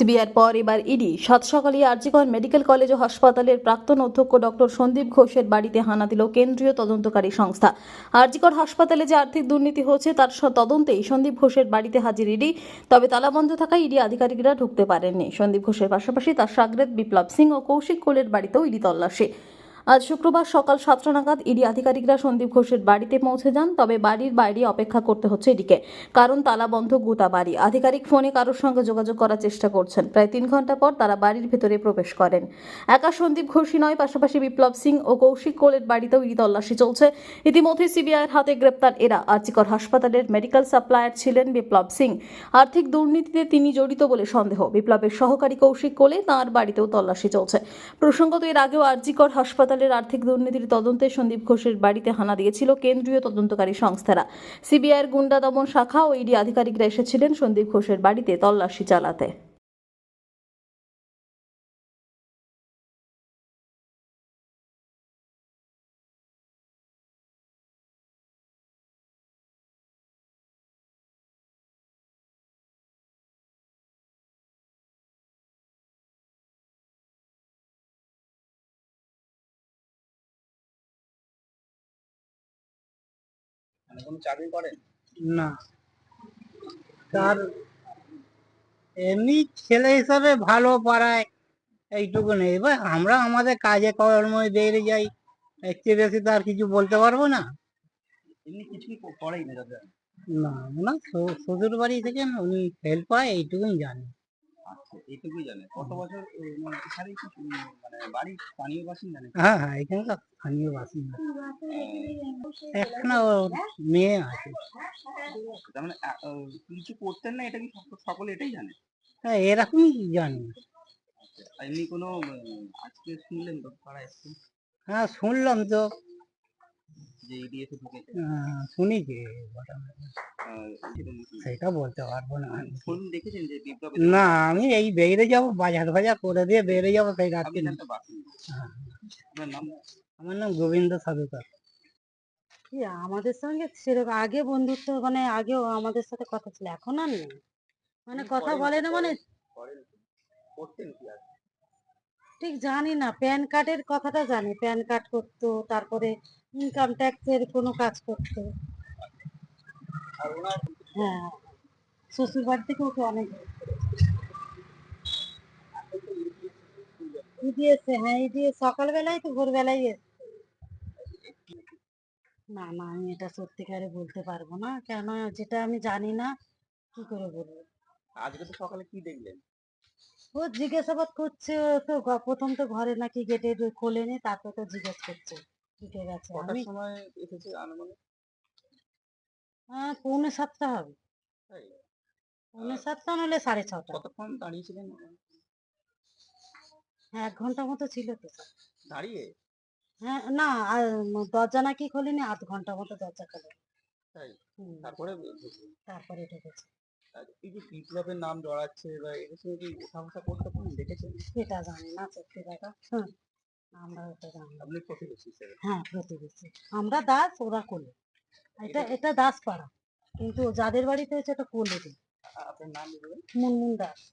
সিবিআইয়ের পর এবার ইডি। সাত সকালে আরজিকর মেডিকেল কলেজ ও হাসপাতালের প্রাক্তন অধ্যক্ষ ডক্টর সন্দীপ ঘোষের বাড়িতে হানা দিল কেন্দ্রীয় তদন্তকারী সংস্থা। আরজিকর হাসপাতালে যে আর্থিক দুর্নীতি হয়েছে তার তদন্তেই সন্দীপ ঘোষের বাড়িতে হাজির ইডি। তবে তালাবন্ধ থাকায় ইডি আধিকারিকরা ঢুকতে পারেননি। সন্দীপ ঘোষের পাশাপাশি তার সাগরেদ বিপ্লব সিং ও কৌশিক কোলের বাড়িতেও ইডি তল্লাশি। আজ শুক্রবার সকাল সাতটা নাগাদ ইডি আধিকারিকরা সন্দীপ ঘোষের বাড়িতে পৌঁছে যান, তবে বাড়ির বাইরে অপেক্ষা করতে হচ্ছে এদিকে। কারণ তালাবন্ধ গোটা বাড়ি। আধিকারিক ফোনে কারোর সঙ্গে যোগাযোগ করার চেষ্টা করছেন। প্রায় তিন ঘণ্টা পর তারা বাড়ির ভেতরে প্রবেশ করেন। একা সন্দীপ ঘোষই নয়, পাশাপাশি বিপ্লব সিং ও কৌশিক কোলের বাড়িতেও ইডি তল্লাশি চলছে। ইতিমধ্যে সিবিআইয়ের হাতে গ্রেপ্তার এরা। আর্চিকর হাসপাতালের মেডিকেল সাপ্লায়ার ছিলেন বিপ্লব সিং। আর্থিক দুর্নীতিতে তিনি জড়িত বলে সন্দেহ। বিপ্লবের সহকারী কৌশিক কোলে তাঁর বাড়িতেও তল্লাশি চলছে। প্রসঙ্গত এর আগেও আরজিকর হাসপাতালের আর্থিক দুর্নীতির তদন্তে সন্দীপ ঘোষের বাড়িতে হানা দিয়েছিল কেন্দ্রীয় তদন্তকারী সংস্থারা। সিবিআইয়ের গুন্ডা দমন শাখা ও ইডি আধিকারিকরা এসেছিলেন সন্দীপ ঘোষের বাড়িতে তল্লাশি চালাতে। মানে কোনো চাকরি করেন? না। তার এমনি ছেলে হিসাবে ভালো পাড়ায় এইটুকু নেই। এবার আমরা আমাদের কাজে কর্মে বেরিয়ে যাই চেয়ে বেশি তো আর কিছু বলতে পারব না। এমনি কিছুই করেই না না না শ্বশুর- বাড়ি থেকে উনি হেল্প পায় এইটুকুই জানি। এইটুকুই জানে। কত বছর মানে মানে বাড়ি স্থানীয় বাসিন্দা হ্যাঁ হ্যাঁ এখানকার স্থানীয় বাসিন্দা। একটা ওর মেয়ে আছে। তার মানে কিছু করতেন না এটা কি সকলে এটাই জানে? হ্যাঁ এরকমই জানি। আর এমনি কোনো আজকে শুনলেন তো পাড়ায় হ্যাঁ শুনলাম তো। যে ইডি ঢুকেছে শুনেছি ঘটনা। আহ, সেরকম কি? সেটা বলতে পারব না ফোন দেখেছেন যে বিপ্লব না আমি এই বেরিয়ে যাব বাজার বাজার করে দিয়ে বেরিয়ে যাব সেই রাত্রি। আপনি একটা বাসিন্দা হ্যাঁ। আপনার নাম? আমার নাম গোবিন্দ সাধুকার। আমাদের সঙ্গে সেরকম আগে বন্ধুত্ব মানে আগেও আমাদের সাথে কথা ছিল এখন আর নেই? মানে কথা বলে না মানে ঠিক জানি না প্যান কার্ডের কথাটা জানি প্যান কার্ড করতো তারপরে ইনকাম ট্যাক্সের কোনো কাজ করতো। হ্যাঁ শ্বশুর বাড়ি থেকে ওকে অনেক ইডি এসে হ্যাঁ ইডি সকালবেলায় তো ভোরবেলায় এসে না না আমি এটা সত্যিকারে বলতে পারব না। কেন যেটা আমি জানি না কি করে বলব? আজকে তো সকালে কি দেখলেন? ও জিজ্ঞাসাবাদ করছে তো প্রথম তো ঘরে নাকি গেটে খোলেনি তারপর তো জিজ্ঞেস করছে। গেছে। কটার আমি সময় এসেছে আনুমানিক? হ্যাঁ পৌনে সাতটা হবে। তাই? পৌনে সাতটা নাহলে সাড়ে ছটা। কতক্ষণ দাঁড়িয়েছিলেন হ্যাঁ এক ঘণ্টা মতো ছিল তো। দাঁড়িয়ে? হ্যাঁ না আর উম দরজা নাকি খোলেনি আধ ঘণ্টা মতো দরজা খোলে। তাই? হুম, তারপরে ঢুকলেন। তারপরে ঢুকেছে আর এই যে বিপ্লবের নাম জড়াচ্ছে বা এর সঙ্গে কি ওঠা বসা করতে পারেন দেখেছেন? সেটা জানি না সত্যি কথা। হুম, আমরা হ্যাঁ প্রতিবেশী। আমরা দাস ওরা কোলে। এটা এটা দাস পাড়া কিন্তু যাদের বাড়িতে হয়েছে এটা কোলে আ- আপনার নাম মুনমুন দাস।